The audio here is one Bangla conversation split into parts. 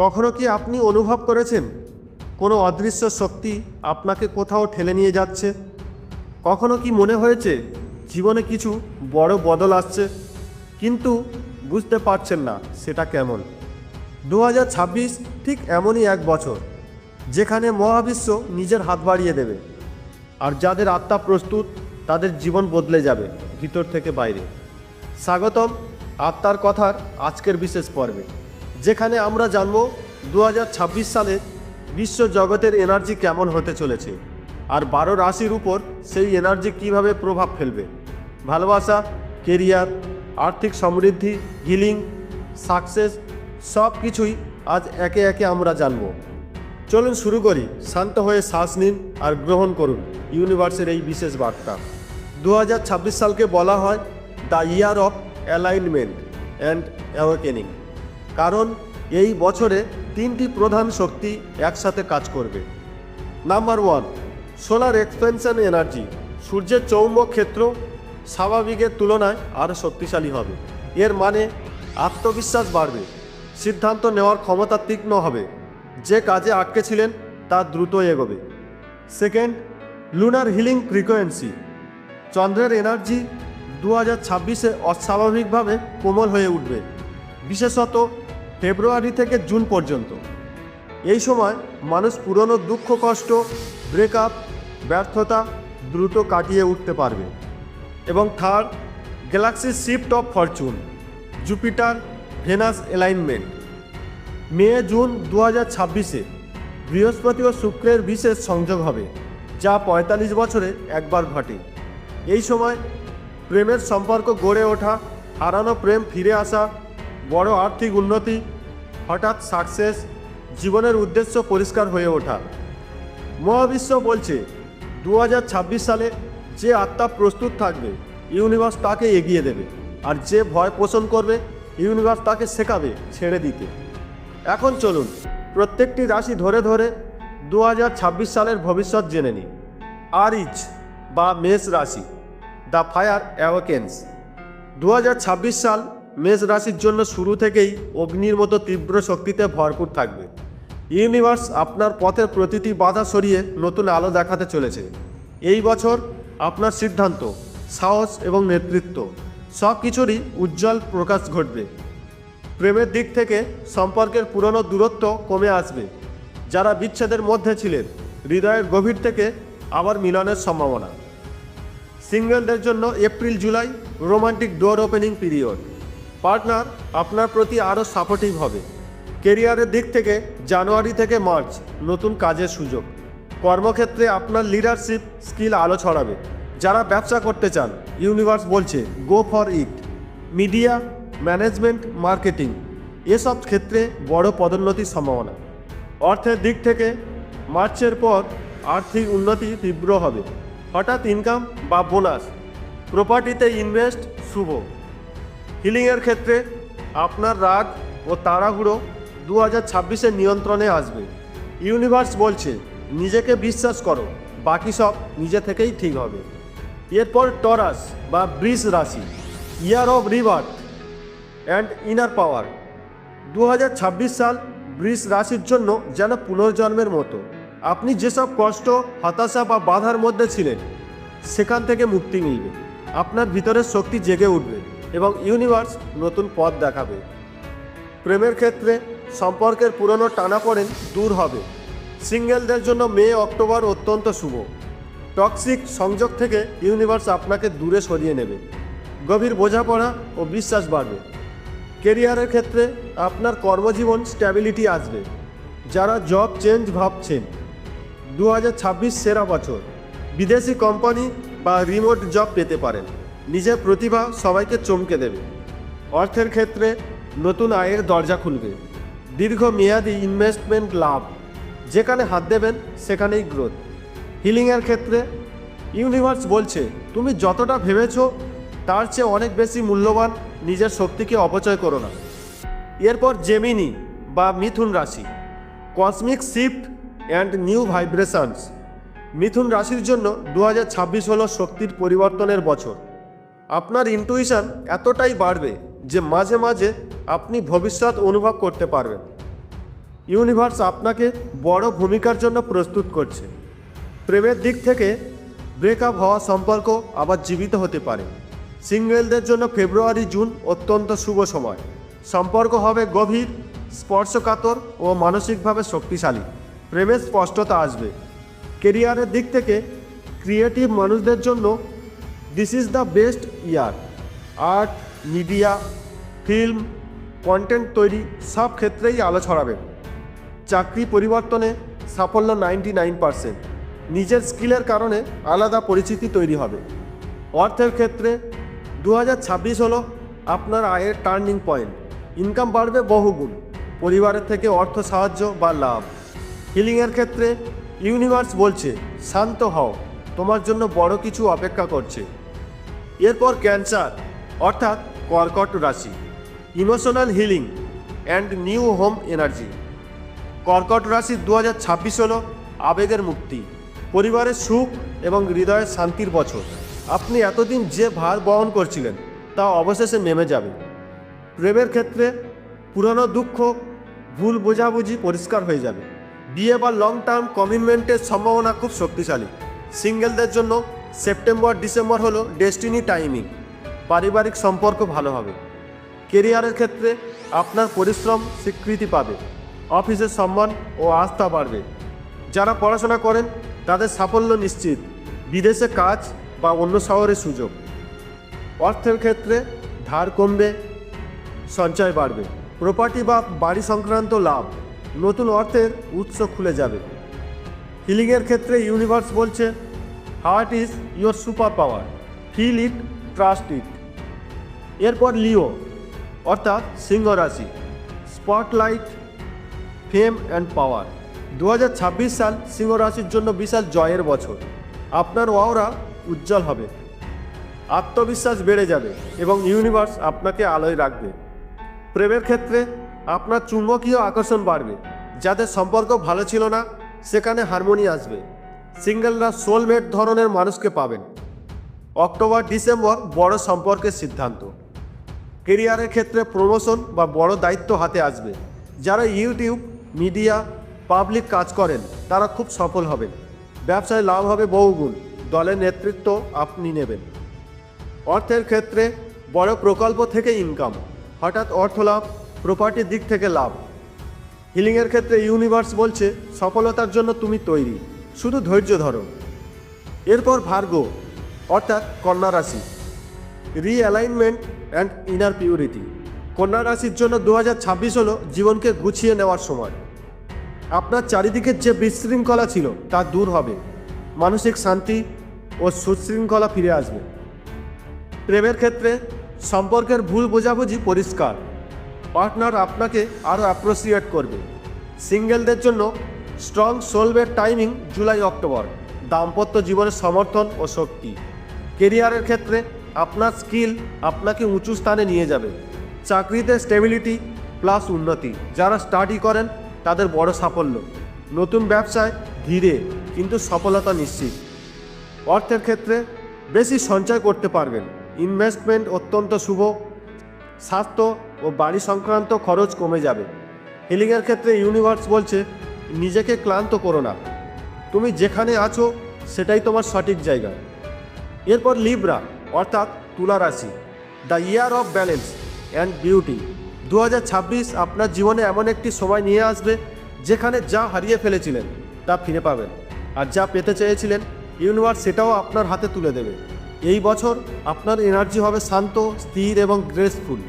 কখনো কি আপনি অনুভব করেছেন, কোনো অদৃশ্য শক্তি আপনাকে কোথাও ঠেলে নিয়ে যাচ্ছে? কখনো কি মনে হয়েছে, জীবনে কিছু বড় বদল আসছে, কিন্তু বুঝতে পারছেন না সেটা কেমন? দু হাজার ছাব্বিশ ঠিক এমনই এক বছর, যেখানে মহাবিশ্ব নিজের হাত বাড়িয়ে দেবে, আর যাদের আত্মা প্রস্তুত, তাদের জীবন বদলে যাবে ভিতর থেকে বাইরে। স্বাগতম আত্মার কথার আজকের বিশেষ পর্বে। যেখানে আমরা জানব দু হাজার ছাব্বিশ সালে বিশ্ব জগতের এনার্জি কেমন হতে চলেছে আর বারো রাশির উপর সেই এনার্জি কীভাবে প্রভাব ফেলবে। ভালোবাসা, কেরিয়ার, আর্থিক সমৃদ্ধি, হিলিং, সাকসেস সব কিছুই আজ একে একে আমরা জানব। চলুন শুরু করি। শান্ত হয়ে শ্বাস নিন আর গ্রহণ করুন। ইউনিভার্সের এই বিশেষ বার্তা। দু হাজার ছাব্বিশ সালকে বলা হয় the year of alignment and awakening. কারণ এই বছরে তিনটি প্রধান শক্তি একসাথে কাজ করবে। Number one, solar expansion energy. সূর্যের চৌম্বক ক্ষেত্র স্বাভাবিকের তুলনায় আরও শক্তিশালী হবে। এর মানে আত্মবিশ্বাস বাড়বে, সিদ্ধান্ত নেওয়ার ক্ষমতা তীক্ষ্ণ হবে। যে কাজে আটকে ছিলেন, তা দ্রুত এগোবে। Second, lunar healing frequency. চন্দ্রের এনার্জি দু হাজার ছাব্বিশে অস্বাভাবিকভাবে কোমল হয়ে উঠবে। বিশেষত ফেব্রুয়ারি থেকে জুন পর্যন্ত। এই সময় মানুষ পুরনো দুঃখ, কষ্ট ব্রেকআপ ব্যর্থতা দ্রুত কাটিয়ে উঠতে পারবে এবং third galaxy shift of fortune Jupiter Venus alignment May, June দু হাজার ছাব্বিশে বৃহস্পতি ও শুক্রের বিশেষ সংযোগ হবে, যা পঁয়তাল্লিশ বছরে একবার ঘটে। এই সময় প্রেমের সম্পর্ক গড়ে ওঠা, হারানো প্রেম ফিরে আসা বড় আর্থিক উন্নতি, হঠাৎ সাকসেস জীবনের উদ্দেশ্য পরিষ্কার হয়ে ওঠা। মহাবিশ্ব বলছে দু হাজার ছাব্বিশ সালে যে আত্মা প্রস্তুত থাকবে ইউনিভার্স তাকে এগিয়ে দেবে। আর যে ভয় পোষণ করবে ইউনিভার্স তাকে শেখাবে ছেড়ে দিতে। এখন চলুন, প্রত্যেকটি রাশি ধরে ধরে দু হাজার ছাব্বিশ সালের ভবিষ্যৎ জেনে নিই। ইচ বা মেষ রাশি, দ্য ফায়ার অ্যাওয়াকেন্স দু সাল মেষ রাশির জন্য শুরু থেকেই অগ্নির মতো তীব্র শক্তিতে ভরপুর থাকবে। ইউনিভার্স আপনার পথের প্রতিটি বাধা সরিয়ে নতুন আলো দেখাতে চলেছে। এই বছর আপনার সিদ্ধান্ত, সাহস এবং নেতৃত্ব সব কিছুরই উজ্জ্বল প্রকাশ ঘটবে। প্রেমের দিক থেকে সম্পর্কের পুরনো দূরত্ব কমে আসবে। যারা বিচ্ছেদের মধ্যে ছিলেন, হৃদয়ের গভীর থেকে আবার মিলনের সম্ভাবনা। সিঙ্গেলদের জন্য April July romantic door opening period. Partner আপনার প্রতি আরও সাপোর্টিভ হবে। কেরিয়ারের দিক থেকে জানুয়ারি থেকে মার্চ নতুন কাজের সুযোগ। কর্মক্ষেত্রে আপনার লিডারশিপ স্কিল আলো ছড়াবে। যারা ব্যবসা করতে চান ইউনিভার্স বলছে go for it media management marketing এসব ক্ষেত্রে বড় পদোন্নতির সম্ভাবনা। অর্থের দিক থেকে মার্চের পর আর্থিক উন্নতি তীব্র হবে। হঠাৎ ইনকাম বা বোনাস প্রপার্টিতে ইনভেস্ট শুভ। হিলিংয়ের ক্ষেত্রে আপনার রাগ ও তাড়াহুড়ো দু হাজার ছাব্বিশের নিয়ন্ত্রণে আসবে। ইউনিভার্স বলছে, নিজেকে বিশ্বাস করো, বাকি সব নিজে থেকেই ঠিক হবে। এরপর টরাস বা ব্রিজ রাশি, year of revert and inner power. দু হাজার ছাব্বিশ সাল বৃষ রাশির জন্য যেন পুনর্জন্মের মতো। আপনি যেসব কষ্ট, হতাশা বা বাধার মধ্যে ছিলেন, সেখান থেকে মুক্তি মিলবে। আপনার ভিতরের শক্তি জেগে উঠবে। এবং ইউনিভার্স নতুন পথ দেখাবে। প্রেমের ক্ষেত্রে সম্পর্কের পুরনো টানাপোড়েন দূর হবে। সিঙ্গেলদের জন্য মে, অক্টোবর অত্যন্ত শুভ। টক্সিক সংযোগ থেকে ইউনিভার্স আপনাকে দূরে সরিয়ে নেবে। গভীর বোঝাপড়া ও বিশ্বাস বাড়বে। কেরিয়ারের ক্ষেত্রে আপনার কর্মজীবন স্ট্যাবিলিটি আসবে। যারা জব চেঞ্জ ভাবছেন দু হাজার ছাব্বিশ সেরা বছর। বিদেশি কোম্পানি বা রিমোট জব পেতে পারেন। নিজের প্রতিভা সবাইকে চমকে দেবে। অর্থের ক্ষেত্রে নতুন আয়ের দরজা খুলবে। দীর্ঘ দীর্ঘমেয়াদী ইনভেস্টমেন্ট লাভ। যেখানে হাত দেবেন, সেখানেই গ্রোথ হিলিংয়ের ক্ষেত্রে ইউনিভার্স বলছে, তুমি যতটা ভেবেছো, তার চেয়ে অনেক বেশি মূল্যবান নিজের শক্তিকে অপচয় করো না। এরপর জেমিনি বা মিথুন রাশি। Cosmic shift and new vibrations মিথুন রাশির জন্য দু হাজার ছাব্বিশ হলো শক্তির পরিবর্তনের বছর। আপনার ইন্টুইশন এতটাই বাড়বে যে মাঝে মাঝে আপনি ভবিষ্যৎ অনুভব করতে পারবেন। ইউনিভার্স আপনাকে বড় ভূমিকার জন্য প্রস্তুত করছে। প্রেমের দিক থেকে ব্রেকআপ হওয়া সম্পর্ক আবার জীবিত হতে পারে। সিঙ্গেলদের জন্য ফেব্রুয়ারি জুন অত্যন্ত শুভ সময়। সম্পর্ক হবে গভীর, স্পর্শকাতর ও মানসিকভাবে শক্তিশালী। প্রেমের স্পষ্টতা আসবে। কেরিয়ারের দিক থেকে ক্রিয়েটিভ মানুষদের জন্য this is the best year art media film content তৈরি, সব ক্ষেত্রেই আলো ছড়াবে। চাকরি পরিবর্তনে সাফল্য নাইনটি নাইন পারসেন্ট নিজের স্কিলের কারণে আলাদা পরিচিতি তৈরি হবে। অর্থের ক্ষেত্রে দু হাজার ছাব্বিশ হলো আপনার আয়ের টার্নিং পয়েন্ট ইনকাম বাড়বে বহুগুণ। পরিবারের থেকে অর্থ সাহায্য বা লাভ। হিলিংয়ের ক্ষেত্রে ইউনিভার্স বলছে, শান্ত হও। তোমার জন্য বড় কিছু অপেক্ষা করছে। এরপর ক্যান্সার, অর্থাৎ কর্কট রাশি, emotional healing and new home energy. কর্কট রাশি দু হাজার ছাব্বিশ হল আবেগের মুক্তি, পরিবারের সুখ এবং হৃদয়ের শান্তির বছর। আপনি এতদিন যে ভার বহন করছিলেন, তা অবশেষে নেমে যাবে। প্রেমের ক্ষেত্রে পুরনো দুঃখ, ভুল বোঝাবুঝি পরিষ্কার হয়ে যাবে। বিয়ে বা লং টার্ম কমিটমেন্টের সম্ভাবনা খুব শক্তিশালী। সিঙ্গেলদের জন্য সেপ্টেম্বর, ডিসেম্বর হলো ডেস্টিনি টাইমিং। পারিবারিক সম্পর্ক ভালো হবে। কেরিয়ারের ক্ষেত্রে আপনার পরিশ্রম স্বীকৃতি পাবে। অফিসের সম্মান ও আস্থা বাড়বে। যারা পড়াশোনা করেন, তাদের সাফল্য নিশ্চিত। বিদেশে কাজ বা অন্য শহরে সুযোগ। অর্থের ক্ষেত্রে ধার কমবে, সঞ্চয় বাড়বে। প্রপার্টি বা বাড়ি সংক্রান্ত লাভ, নতুন অর্থের উৎস খুলে যাবে। হিলিংয়ের ক্ষেত্রে ইউনিভার্স বলছে heart is your super power. Feel it, trust it. এরপর লিও, অর্থাৎ সিংহ রাশি স্পটলাইট, ফেম অ্যান্ড পাওয়ার। দু হাজার ছাব্বিশ সাল সিংহ রাশির জন্য বিশাল জয়ের বছর। আপনার ওয়াওরা উজ্জ্বল হবে। আত্মবিশ্বাস বেড়ে যাবে এবং ইউনিভার্স আপনাকে আলোয় রাখবে। প্রেমের ক্ষেত্রে আপনার চুম্বকীয় আকর্ষণ বাড়বে। যাদের সম্পর্ক ভালো ছিল না, সেখানে হারমোনি আসবে। সিঙ্গেলরা সোলমেট ধরনের মানুষকে পাবেন। অক্টোবর, ডিসেম্বর বড় সম্পর্কের সিদ্ধান্ত। কেরিয়ারের ক্ষেত্রে প্রমোশন বা বড় দায়িত্ব হাতে আসবে। যারা ইউটিউব, মিডিয়া, পাবলিক কাজ করেন, তারা খুব সফল হবেন। ব্যবসায় লাভ হবে বহুগুণ। দলের নেতৃত্ব আপনি নেবেন। অর্থের ক্ষেত্রে বড় প্রকল্প থেকে ইনকাম হঠাৎ অর্থ লাভ প্রপার্টির দিক থেকে লাভ। হিলিংয়ের ক্ষেত্রে ইউনিভার্স বলছে, সফলতার জন্য তুমি তৈরি। শুধু ধৈর্য ধরো। এরপর ভার্গ, অর্থাৎ কন্যা রাশি রিঅ্যালাইনমেন্ট অ্যান্ড ইনার পিউরিটি কন্যা রাশির জন্য দু হাজার ছাব্বিশ হলো জীবনকে গুছিয়ে নেওয়ার সময়। আপনার চারিদিকে যে বিশৃঙ্খলা ছিল তা দূর হবে। মানসিক শান্তি ও সুশৃঙ্খলা ফিরে আসবে। প্রেমের ক্ষেত্রে সম্পর্কের ভুল বোঝাবুঝি পরিষ্কার। পার্টনার আপনাকে আরও অ্যাপ্রোসিয়েট করবে। সিঙ্গেলদের জন্য স্ট্রং সোলভের টাইমিং জুলাই, অক্টোবর। দাম্পত্য জীবনের সমর্থন ও শক্তি। কেরিয়ারের ক্ষেত্রে আপনার স্কিল আপনাকে উঁচু স্থানে নিয়ে যাবে। চাকরিতে স্টেবিলিটি প্লাস উন্নতি। যারা স্টাডি করেন, তাদের বড় সাফল্য। নতুন ব্যবসায় ধীরে কিন্তু সফলতা নিশ্চিত। অর্থের ক্ষেত্রে বেশি সঞ্চয় করতে পারবেন। ইনভেস্টমেন্ট অত্যন্ত শুভ। স্বাস্থ্য ও বাড়ি সংক্রান্ত খরচ কমে যাবে। হিলিংয়ের ক্ষেত্রে ইউনিভার্স বলছে নিজেকে ক্লান্ত করো না। তুমি যেখানে আছো, সেটাই তোমার সঠিক জায়গা। এরপর লিব্রা অর্থাৎ তুলা রাশি the year of balance and beauty দু হাজার ছাব্বিশ আপনার জীবনে এমন একটি সময় নিয়ে আসবে, যেখানে যা হারিয়ে ফেলেছিলেন, তা ফিরে পাবেন। আর যা পেতে চেয়েছিলেন ইউনিভার্স সেটাও আপনার হাতে তুলে দেবে। এই বছর আপনার এনার্জি হবে শান্ত, স্থির এবং গ্রেসফুল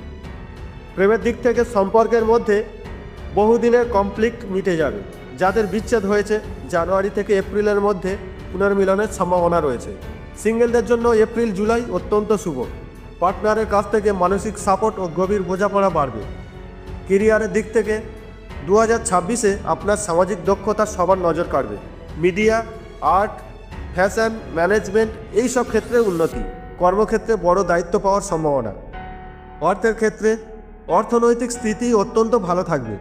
প্রেমের দিক থেকে সম্পর্কের মধ্যে বহুদিনের কমপ্লিক্ট মিটে যাবে। যাদের বিচ্ছেদ হয়েছে, জানুয়ারি থেকে এপ্রিলের মধ্যে পুনর্মিলনের সম্ভাবনা রয়েছে। সিঙ্গেলদের জন্য এপ্রিল, জুলাই অত্যন্ত শুভ। পার্টনারের কাছ থেকে মানসিক সাপোর্ট ও গভীর বোঝাপড়া বাড়বে। কেরিয়ারের দিক থেকে দু হাজার ছাব্বিশে আপনার সামাজিক দক্ষতা সবার নজর কাড়বে। মিডিয়া, আর্ট, ফ্যাশন, ম্যানেজমেন্ট এই সব ক্ষেত্রে উন্নতি। কর্মক্ষেত্রে বড় দায়িত্ব পাওয়ার সম্ভাবনা। অর্থের ক্ষেত্রে অর্থনৈতিক স্থিতি অত্যন্ত ভালো থাকবে।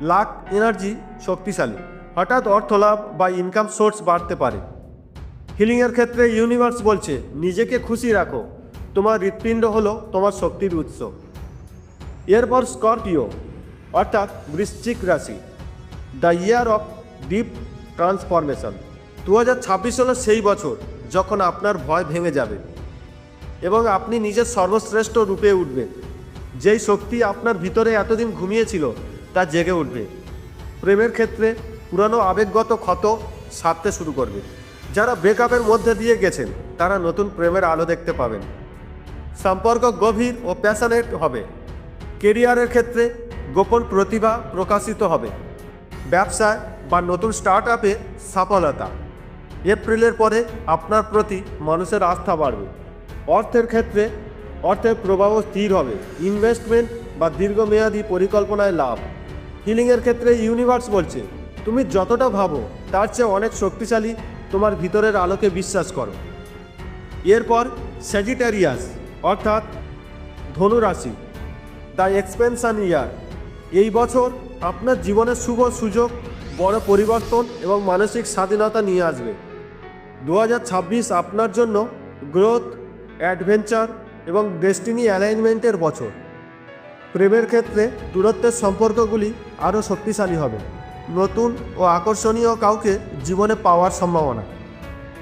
লাক এনার্জি শক্তিশালী। হঠাৎ অর্থ লাভ বা ইনকাম সোর্স বাড়তে পারে। হিলিংয়ের ক্ষেত্রে ইউনিভার্স বলছে, নিজেকে খুশি রাখো। তোমার হৃৎপিণ্ড হলো তোমার শক্তির উৎস। এরপর স্করপিও, অর্থাৎ বৃশ্চিক রাশি। The year of deep transformation. দু হাজার ছাব্বিশ হলো সেই বছর যখন আপনার ভয় ভেঙে যাবে এবং আপনি নিজের সর্বশ্রেষ্ঠ রূপে উঠবেন। যেই শক্তি আপনার ভিতরে এতদিন ঘুমিয়েছিল তা জেগে উঠবে। প্রেমের ক্ষেত্রে পুরানো আবেগগত ক্ষত সারতে শুরু করবে। যারা ব্রেকআপের মধ্যে দিয়ে গেছেন, তারা নতুন প্রেমের আলো দেখতে পাবেন। সম্পর্ক গভীর ও প্যাশনেট হবে। কেরিয়ারের ক্ষেত্রে গোপন প্রতিভা প্রকাশিত হবে। ব্যবসায় বা নতুন স্টার্ট আপে সফলতা। এপ্রিলের পরে আপনার প্রতি মানুষের আস্থা বাড়বে। অর্থের ক্ষেত্রে অর্থের প্রভাব স্থির হবে। ইনভেস্টমেন্ট বা দীর্ঘমেয়াদী পরিকল্পনায় লাভ। হিলিংয়ের ক্ষেত্রে ইউনিভার্স বলছে, তুমি যতটা ভাবো, তার চেয়ে অনেক শক্তিশালী তোমার ভিতরের আলোকে বিশ্বাস করো। এরপর স্যাজিটারিয়াস অর্থাৎ ধনুরাশি দ্য এক্সপেনশান ইয়ার এই বছর আপনার জীবনের শুভ সুযোগ, বড় পরিবর্তন এবং মানসিক স্বাধীনতা নিয়ে আসবে। দু হাজার ছাব্বিশ আপনার জন্য গ্রোথ অ্যাডভেঞ্চার এবং ডেস্টিনি অ্যালাইনমেন্টের বছর। প্রেমের ক্ষেত্রে দূরত্বের সম্পর্কগুলি আরও শক্তিশালী হবে। নতুন ও আকর্ষণীয় কাউকে জীবনে পাওয়ার সম্ভাবনা।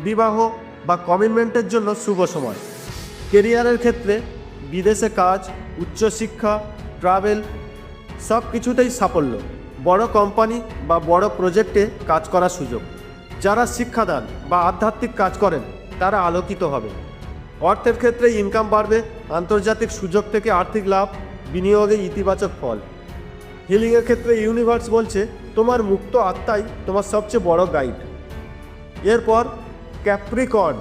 বিবাহ বা কমিটমেন্টের জন্য শুভ সময়। কেরিয়ারের ক্ষেত্রে বিদেশে কাজ, উচ্চশিক্ষা ট্রাভেল সব কিছুতেই সাফল্য। বড় কোম্পানি বা বড় প্রজেক্টে কাজ করার সুযোগ। যারা শিক্ষাদান বা আধ্যাত্মিক কাজ করেন, তারা আলোকিত হবে। অর্থের ক্ষেত্রে ইনকাম বাড়বে, আন্তর্জাতিক সুযোগ থেকে আর্থিক লাভ, বিনিয়োগে ইতিবাচক ফল। হিলিংয়ের ক্ষেত্রে ইউনিভার্স বলছে, তোমার মুক্ত আত্মাই তোমার সবচেয়ে বড় গাইড এরপর ক্যাপ্রিকর্ন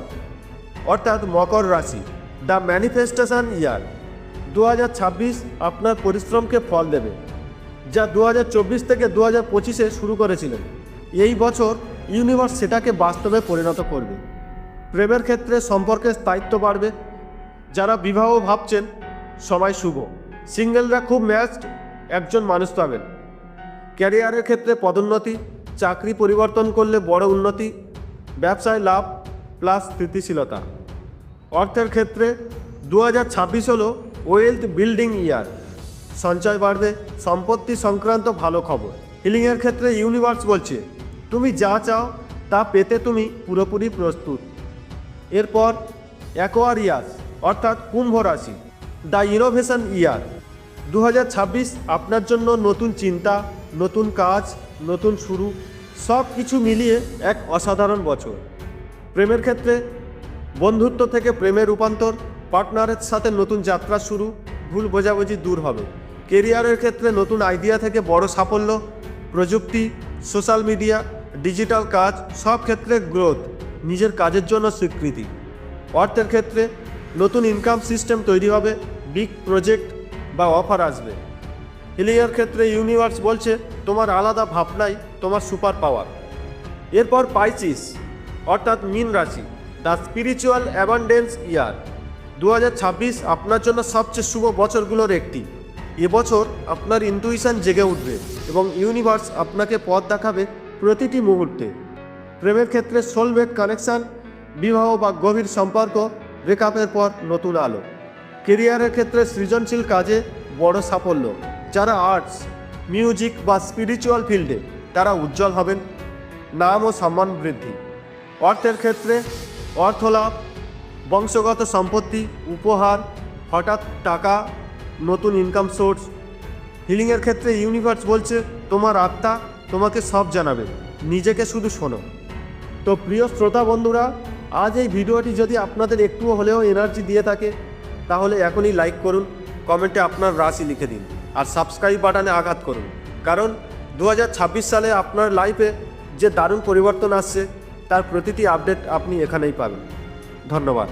অর্থাৎ মকর রাশি দ্য ম্যানিফেস্টেশন ইয়ার দু হাজার ছাব্বিশ আপনার পরিশ্রমকে ফল দেবে, যা দু হাজার চব্বিশ থেকে দু হাজার পঁচিশে শুরু করেছিলেন। এই বছর ইউনিভার্স সেটাকে বাস্তবে পরিণত করবে। প্রেমের ক্ষেত্রে সম্পর্কের স্থায়িত্ব বাড়বে। যারা বিবাহ ভাবছেন, সময় শুভ। সিঙ্গেলরা খুব ম্যাচড একজন মানুষ পাবেন। ক্যারিয়ারের ক্ষেত্রে পদোন্নতি, চাকরি পরিবর্তন করলে বড় উন্নতি, ব্যবসায় লাভ প্লাস স্থিতিশীলতা। অর্থের ক্ষেত্রে দু হাজার ছাব্বিশ হলো ওয়েলথ বিল্ডিং ইয়ার। সঞ্চয় বাড়বে, সম্পত্তি সংক্রান্ত ভালো খবর। হিলিংয়ের ক্ষেত্রে ইউনিভার্স বলছে, তুমি যা চাও তা পেতে তুমি পুরোপুরি প্রস্তুত। এরপর অ্যাকোয়ারিয়াস, অর্থাৎ কুম্ভ রাশি, দ্য ইনোভেশন ইয়ার। দু হাজার ছাব্বিশ আপনার জন্য নতুন চিন্তা, নতুন কাজ, নতুন শুরু, সব কিছু মিলিয়ে এক অসাধারণ বছর। প্রেমের ক্ষেত্রে, বন্ধুত্ব থেকে প্রেমের রূপান্তর, পার্টনারের সাথে নতুন যাত্রা শুরু, ভুল বোঝাবুঝি দূর হবে। কেরিয়ারের ক্ষেত্রে নতুন আইডিয়া থেকে বড় সাফল্য, প্রযুক্তি, সোশ্যাল মিডিয়া, ডিজিটাল কাজ, সব ক্ষেত্রে গ্রোথ, নিজের কাজের জন্য স্বীকৃতি। অর্থের ক্ষেত্রে নতুন ইনকাম সিস্টেম তৈরি হবে, বিগ প্রজেক্ট বা অফার আসবে। হিলিংয়ের ক্ষেত্রে ইউনিভার্স বলছে, তোমার আলাদা ভাবনাই তোমার সুপার পাওয়ার। এরপর পাইচিস অর্থাৎ মিন রাশি, দ্য স্পিরিচুয়াল অ্যাবান্ডেন্স ইয়ার। দু হাজার ছাব্বিশ আপনার জন্য সবচেয়ে শুভ বছরগুলোর একটি। এবছর আপনার ইন্টুইশন জেগে উঠবে এবং ইউনিভার্স আপনাকে পথ দেখাবে প্রতিটি মুহূর্তে। প্রেমের ক্ষেত্রে সোলমেট কানেকশন বিবাহ বা গভীর সম্পর্ক ব্রেকআপের পর নতুন আলো। কেরিয়ারের ক্ষেত্রে সৃজনশীল কাজে বড় সাফল্য। যারা আর্টস মিউজিক বা স্পিরিচুয়াল ফিল্ডে তারা উজ্জ্বল হবেন। নাম ও সম্মান বৃদ্ধি। অর্থের ক্ষেত্রে অর্থ লাভ বংশগত সম্পত্তি, উপহার, হঠাৎ টাকা, নতুন ইনকাম সোর্স হিলিংয়ের ক্ষেত্রে ইউনিভার্স বলছে, তোমার আত্মা তোমাকে সব জানাবে। নিজেকে শুধু শোনো। তো প্রিয় শ্রোতা বন্ধুরা, আজ এই ভিডিওটি যদি আপনাদের একটুও হলেও এনার্জি দিয়ে থাকে তাহলে এখনই লাইক করুন কমেন্টে আপনার রাশি লিখে দিন আর সাবস্ক্রাইব বাটনে আঘাত করুন। কারণ দু হাজার ছাব্বিশ সালে আপনার লাইফে যে দারুণ পরিবর্তন আসছে, তার প্রতিটি আপডেট আপনি এখানেই পাবেন। ধন্যবাদ।